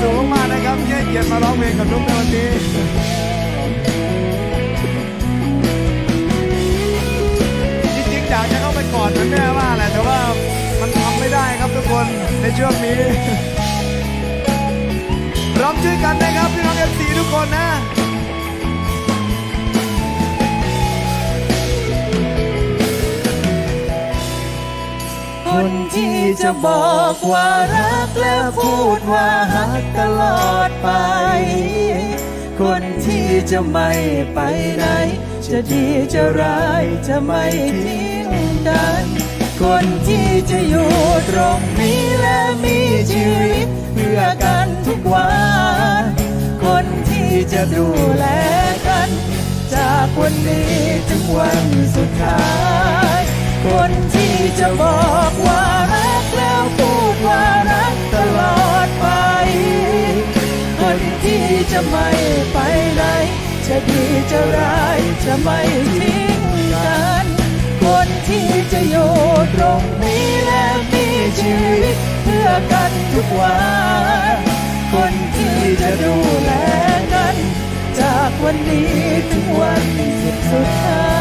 สูงมากนะครับเนี่ยเกียรติมาร้องเพลงกับนุ๊กในวันนี้จริงๆอยากจะเข้าไปกอดเหมือนแม่ว่าแหละแต่ว่ามันทำไม่ได้ครับทุกคนในช่วงนี้ ที่จะบอกว่ารักและพูดว่าหักตลอดไป คนที่จะไม่ไปไหน จะดีจะร้ายจะไม่ทิ้งกัน คนที่จะอยู่ตรงนี้และมีชีวิตเพื่อกันทุกวันคนที่จะดูแลกัน จากวันนี้ถึงวันสุดท้าย ที่จะไม่ไปไหน จะดีจะร้ายจะไม่ทิ้งกัน คนที่จะอยู่ตรงนี้และมีชีวิตเพื่อกันทุกวัน คนที่จะดูแลกัน จากวันนี้ถึงวันสุดท้าย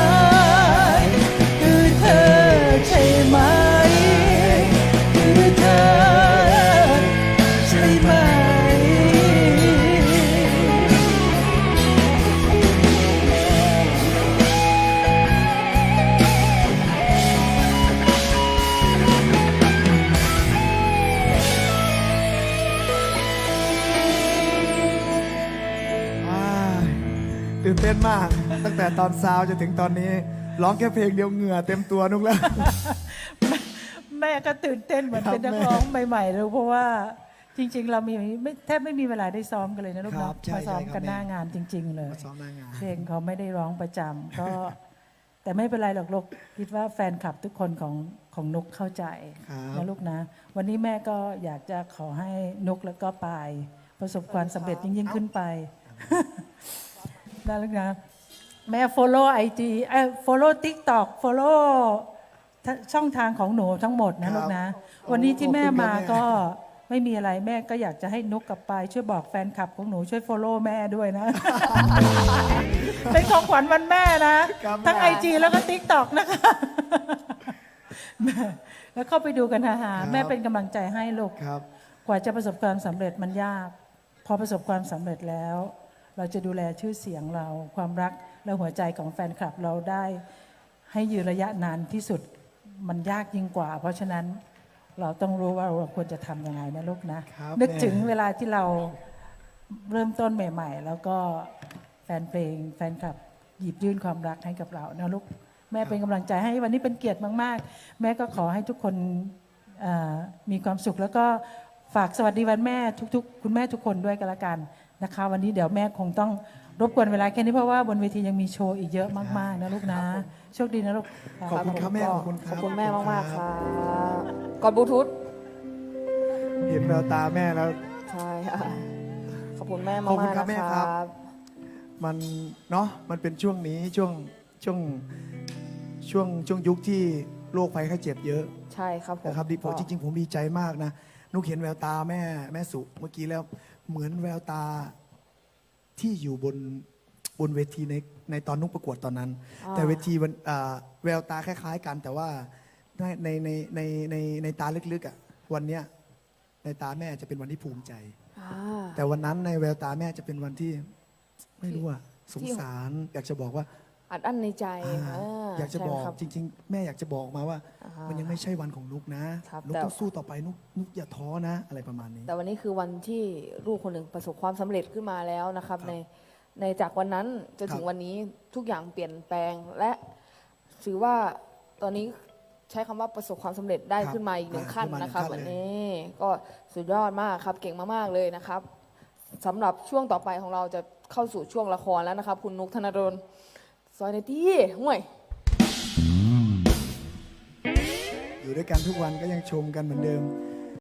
ตื่นเต้นมาก ตั้งแต่ตอนเช้าจนถึงตอนนี้ ร้องแค่เพลงเดียวเหงื่อเต็มตัวนุกแล้ว แม่ก็ตื่นเต้นเหมือนครับเป็นนักร้องใหม่ๆเลยเพราะว่าจริง ๆ เรามีไม่แทบไม่มีเวลาได้ซ้อมกันเลยนะลูกครัเนาะบใช่มาซ้อมใช่ครับกันแม่หน้างานจริง ๆ เลยมาซ้อมหน้างาน เพลงเขาไม่ได้ร้องประจำก็ แต่ไม่เป็นไรหรอกลูกคิดว่าแฟนคลับทุกคนของของนุกเข้าใจครับนะลูกนะ วันนี้แม่ก็อยากจะขอให้นุกแล้วก็ปาย ประสบความสำเร็จยิ่งๆขึ้นไป ได้ลูกนะแม่ follow IG เอ้ย follow TikTok follow ทั้งช่องทางของหนูทั้งหมดนะครับลูกนะ วันนี้ที่แม่ขอบคุณครับมาแม่ก็ไม่มีอะไรแม่ก็อยากจะให้นุกกับปายช่วยบอกแฟนคลับของหนูช่วย follow แม่ด้วยนะ เป็นของขวัญวันแม่นะ ครับทั้งแม่ IG แล้วก็ TikTok นะคะแม่แล้วเข้าไปดูกันนะฮะครับแม่เป็นกำลังใจให้ลูก ครับ กว่าจะประสบความสำเร็จมันยาก พอประสบความสำเร็จแล้ว เราจะดูแลชื่อเสียงเรา ความรักและหัวใจของแฟนคลับเราได้ให้ยืนระยะนานที่สุดมันยากยิ่งกว่า เพราะฉะนั้นเราต้องรู้ว่าเราควรจะทำยังไงนะลูกนะ ครับนึกแม่ถึงเวลาที่เราเริ่มต้นใหม่ ๆ แล้วก็แฟนเพลง แฟนคลับหยิบยื่นความรักให้กับเรานะลูกแม่เป็นกำลังใจให้วันนี้เป็นเกียรติมาก ๆ แม่ก็ขอให้ทุกคนเอ่อมีความสุขแล้วก็ฝากสวัสดีวันแม่ทุก ๆ คุณแม่ทุกคนด้วยกันละกัน นะคะ วันนี้เดี๋ยวแม่คงต้องรบกวนเวลาแค่นี้เพราะว่าบนเวทียังมีโชว์อีกเยอะมากๆนะลูกนะ โชคดีนะลูก ขอบคุณครับแม่ก็ขอบคุณครับขอบคุณแม่มากๆครับกอดบลูทูธเห็นแววตาแม่แล้ว ใช่ค่ะขอบคุณแม่ขอบคุณมากครับๆแม่นะคครัรับ บ มันเนาะมันเป็นช่วงนี้ช่วงช่วงช่วงช่วงยุคที่โรคภัยไข้เจ็บเยอะใช่ครับผมนะครับดิผมก็จริงๆผมดีใจมากนะนุกเห็นแววตาแม่แม่สุเมื่อกี้แล้ว เหมือนแววตาที่อยู่บนบนเวทีในในตอนนุกประกวดตอนนั้นอ่าแต่เวทีวันอ่าแววตาคล้าย ๆ กัน แต่ว่าในในในในในในตาลึกๆอะวันเนี้ยในตาแม่จะเป็นวันที่ภูมิใจ อ่า แต่วันนั้นในแววตาแม่จะเป็นวันที่ ไม่รู้อะสงที่สารอยากจะบอกว่า อัดอั้นในใจอ่าเอยากจะบอกใช่ครับจริง ๆ แม่อยากจะบอกมาว่า อ่าฮะมันยังไม่ใช่วันของนุกนะครับนุกแต่ ต้องสู้ต่อไปนุกนุกอย่าท้อนะอะไรประมาณนี้ แต่วันนี้คือวันที่ลูกคนหนึ่งประสบความสำเร็จขึ้นมาแล้วนะครับ ในในจากวันนั้นจนถึงครับ วันนี้ทุกอย่างเปลี่ยนแปลง และถือว่าตอนนี้ใช้คำว่าประสบความสำเร็จได้ครับขึ้นมาอีกหนึ่งอ่าขั้นขึ้นมาหนึ่งนะครับขั้นวันเลยนี้ก็สุดยอดมากครับเก่งมากๆเลยนะครับสำหรับช่วงต่อไปของเราจะเข้าสู่ช่วงละครแล้วนะครับ คุณนุกธนดล ซอยในที่ห่วย อยู่ด้วยกันทุกวันก็ยังชมกันเหมือนเดิม